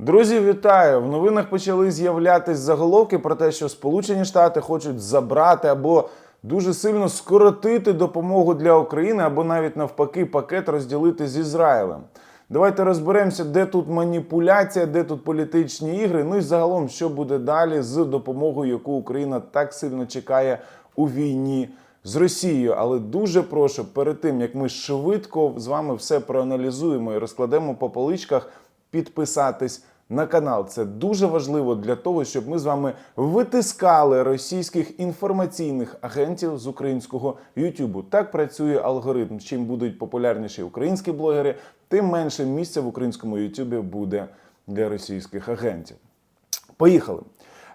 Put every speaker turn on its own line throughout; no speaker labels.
Друзі, вітаю! В новинах почали з'являтись заголовки про те, що Сполучені Штати хочуть забрати або дуже сильно скоротити допомогу для України, або навіть навпаки пакет розділити з Ізраїлем. Давайте розберемося, де тут маніпуляція, де тут політичні ігри. Ну і загалом, що буде далі з допомогою, яку Україна так сильно чекає у війні з Росією. Але дуже прошу, перед тим як ми швидко з вами все проаналізуємо і розкладемо по поличках, підписатись на канал. Це дуже важливо для того, щоб ми з вами витискали російських інформаційних агентів з українського Ютубу. Так працює алгоритм. Чим будуть популярніші українські блогери, тим менше місця в українському Ютубі буде для російських агентів. Поїхали.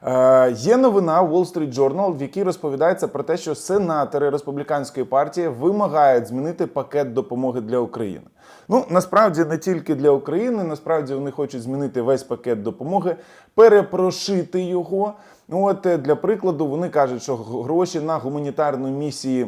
Е, є новина Wall Street Journal, в якій розповідається про те, що сенатори республіканської партії вимагають змінити пакет допомоги для України. Ну насправді не тільки для України, насправді вони хочуть змінити весь пакет допомоги, перепрошити його. От е, для прикладу, вони кажуть, що гроші на гуманітарну місії е,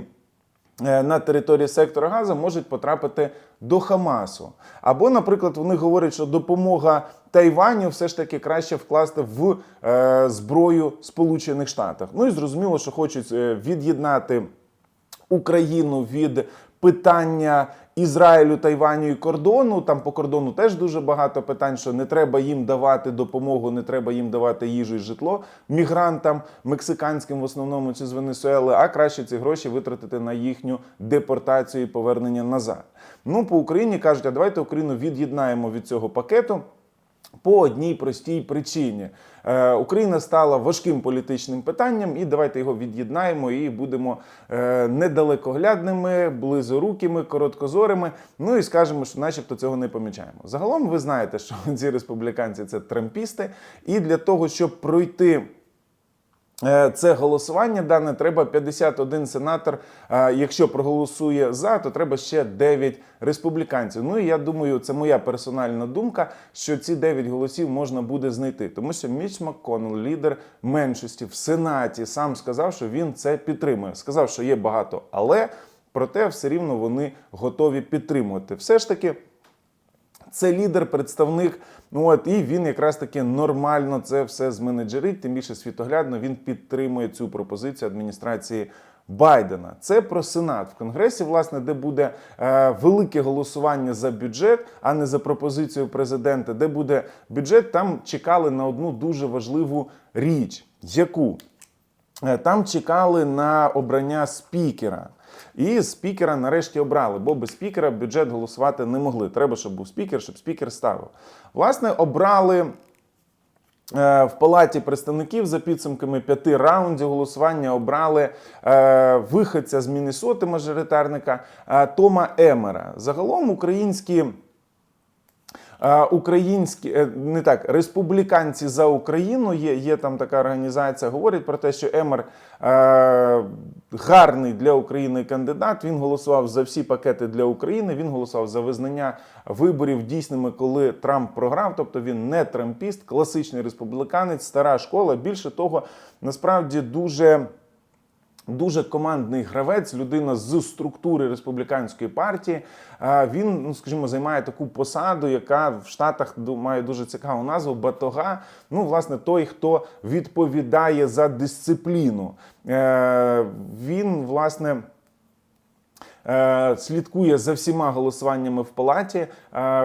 на території сектора Газа можуть потрапити до Хамасу. Або, наприклад, вони говорять, що допомога Тайваню все ж таки краще вкласти в е, зброю Сполучених Штатів. Ну і зрозуміло, що хочуть е, від'єднати Україну від питання Ізраїлю, Тайваню і кордону. Там по кордону теж дуже багато питань, що не треба їм давати допомогу, не треба їм давати їжу і житло мігрантам, мексиканським в основному чи з Венесуели, а краще ці гроші витратити на їхню депортацію і повернення назад. Ну по Україні кажуть, а давайте Україну від'єднаємо від цього пакету. По одній простій причині Е, Україна стала важким політичним питанням, і давайте його від'єднаємо і будемо е, недалекоглядними, близорукими, короткозорими. Ну і скажемо, що, начебто, цього не помічаємо. Загалом, ви знаєте, що ці республіканці це трампісти, і для того, щоб пройти. Е, Це голосування дане треба 51 сенатор. Е, Якщо проголосує за, то треба ще 9 республіканців. Ну і я думаю, це моя персональна думка, що ці 9 голосів можна буде знайти, тому що Міч МакКоннелл, лідер меншості в Сенаті, сам сказав, що він це підтримує. Сказав, що є багато, але проте все рівно вони готові підтримувати. Все ж таки. Це лідер, представник. Ну от і він якраз таки нормально це все зменеджерить. Тим більше світоглядно він підтримує цю пропозицію адміністрації Байдена. Це про Сенат в Конгресі, власне, де буде е, велике голосування за бюджет, а не за пропозицію президента. Де буде бюджет, там чекали на одну дуже важливу річ, яку Е, там чекали на обрання спікера. І спікера нарешті обрали, бо без спікера бюджет голосувати не могли. Треба, щоб був спікер, щоб спікер ставив. Власне, обрали е, в палаті представників за підсумками п'яти раундів голосування. Обрали е, виходця з Міннесоти, мажоритарника е, Тома Емера. Загалом українські. Українські е, не так, республіканці за Україну є, є там така організація. Говорять про те, що Емер е, гарний для України кандидат. Він голосував за всі пакети для України. Він голосував за визнання виборів дійсними, коли Трамп програв. Тобто він не трампіст, класичний республіканець, стара школа. Більше того, насправді дуже. Дуже командний гравець, людина з структури республіканської партії. Він, ну скажімо, займає таку посаду, яка в Штатах має дуже цікаву назву батога. Ну, власне, той, хто відповідає за дисципліну. Е, Він, власне. Е, Слідкує за всіма голосуваннями в палаті е,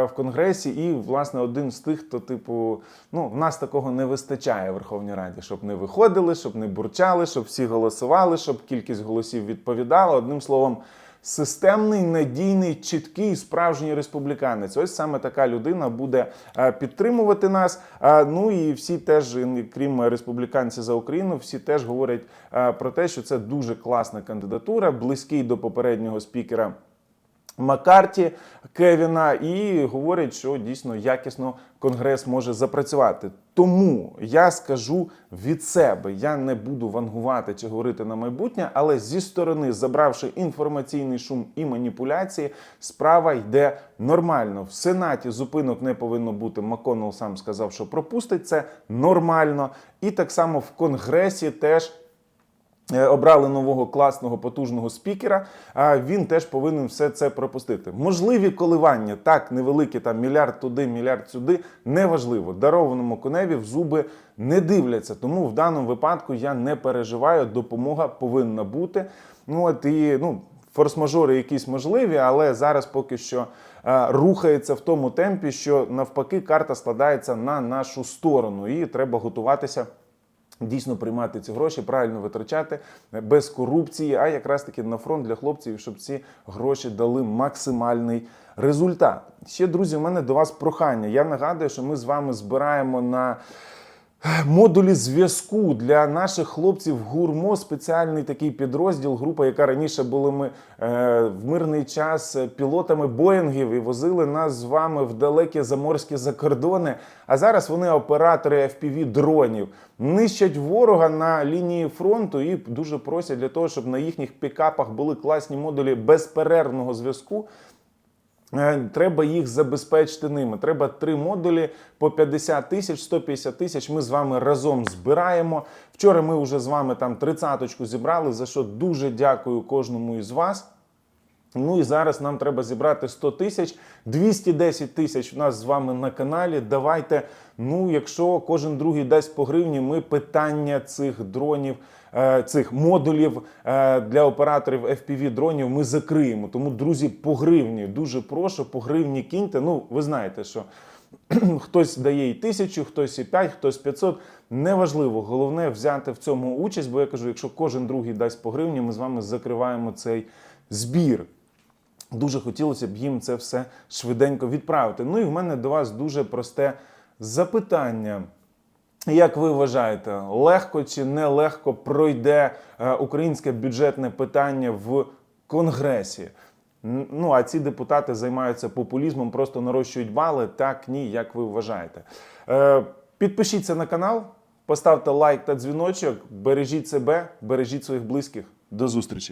в конгресі, і власне один з тих, хто, типу, ну в нас такого не вистачає в Верховній Раді, щоб не виходили, щоб не бурчали, щоб всі голосували, щоб кількість голосів відповідала. Одним словом, системний, надійний, чіткий, справжній республіканець. Ось саме така людина буде е, підтримувати нас. Е, Ну і всі теж, крім республіканців за Україну, всі теж говорять е, про те, що це дуже класна кандидатура, близький до попереднього спікера. Маккарті Кевіна і говорять, що дійсно якісно конгрес може запрацювати. Тому я скажу від себе, я не буду вангувати чи говорити на майбутнє, але зі сторони, забравши інформаційний шум і маніпуляції, справа йде нормально. В Сенаті зупинок не повинно бути. Маконел сам сказав, що пропустить це нормально. І так само в Конгресі теж Обрали нового класного потужного спікера. А він теж повинен все це пропустити. Можливі коливання, так невеликі, там мільярд туди, мільярд сюди, неважливо. Дарованому коневі в зуби не дивляться. Тому в даному випадку я не переживаю. Допомога повинна бути. Ну от і ну. Форс-мажори якісь можливі, але зараз поки що е, рухається в тому темпі, що навпаки карта складається на нашу сторону, і треба готуватися дійсно приймати ці гроші, правильно витрачати без корупції, а якраз таки на фронт для хлопців, щоб ці гроші дали максимальний результат. Ще друзі, в мене до вас прохання. Я нагадую, що ми з вами збираємо на. Модулі зв'язку для наших хлопців гурмо спеціальний такий підрозділ, група, яка раніше були ми е, в мирний час пілотами Боїнгів і возили нас з вами в далекі заморські закордони. А зараз вони оператори FPV дронів, нищать ворога на лінії фронту і дуже просять для того, щоб на їхніх пікапах були класні модулі безперервного зв'язку. Е, Треба їх забезпечити ними. Треба три модулі по 50 тисяч, 150 тисяч. Ми з вами разом збираємо. Вчора ми вже з вами там тридцяточку зібрали, за що дуже дякую кожному із вас. Ну і зараз нам треба зібрати 100 тисяч, 210 тисяч у нас з вами на каналі. Давайте, ну якщо кожен другий дасть по гривні, ми питання цих дронів, цих модулів е, для операторів FPV дронів ми закриємо. Тому, друзі, по гривні дуже прошу, по гривні кіньте. Ну, ви знаєте, що хтось дає і тисячу, хтось і п'ять, хтось 500. Неважливо, головне взяти в цьому участь, бо я кажу, якщо кожен другий дасть по гривні, ми з вами закриваємо цей збір. Дуже хотілося б їм це все швиденько відправити. Ну і в мене до вас дуже просте запитання. Як ви вважаєте, легко чи нелегко пройде е, українське бюджетне питання в Конгресі? Ну а ці депутати займаються популізмом, просто нарощують бали. Так, ні, як ви вважаєте? Е, Підпишіться на канал, поставте лайк та дзвіночок, бережіть себе, бережіть своїх близьких. До зустрічі!